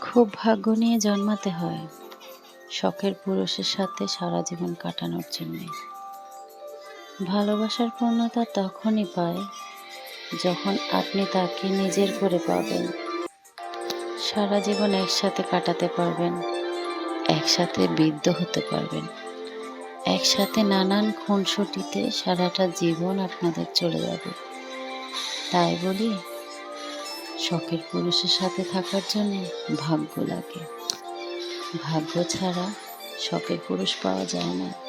খুব ভাগ্য নিয়ে জন্মাতে হয়। শখের পুরুষের সাথে সারা জীবন কাটানোর জন্যে। ভালোবাসার পূর্ণতা তখনই পায় যখন আপনি তাকে নিজের করে পাবেন। সারা জীবন একসাথে কাটাতে পারবেন, একসাথে বিদ্ধ হতে পারবেন, একসাথে নানান খুনসুটিতে সারাটা জীবন আপনাদের চলে যাবে। তাই বলি শখের পুরুষের সাথে থাকার জন্য ভাগ্য লাগে। ভাগ্য ছাড়া শখের পুরুষ পাওয়া যায় না।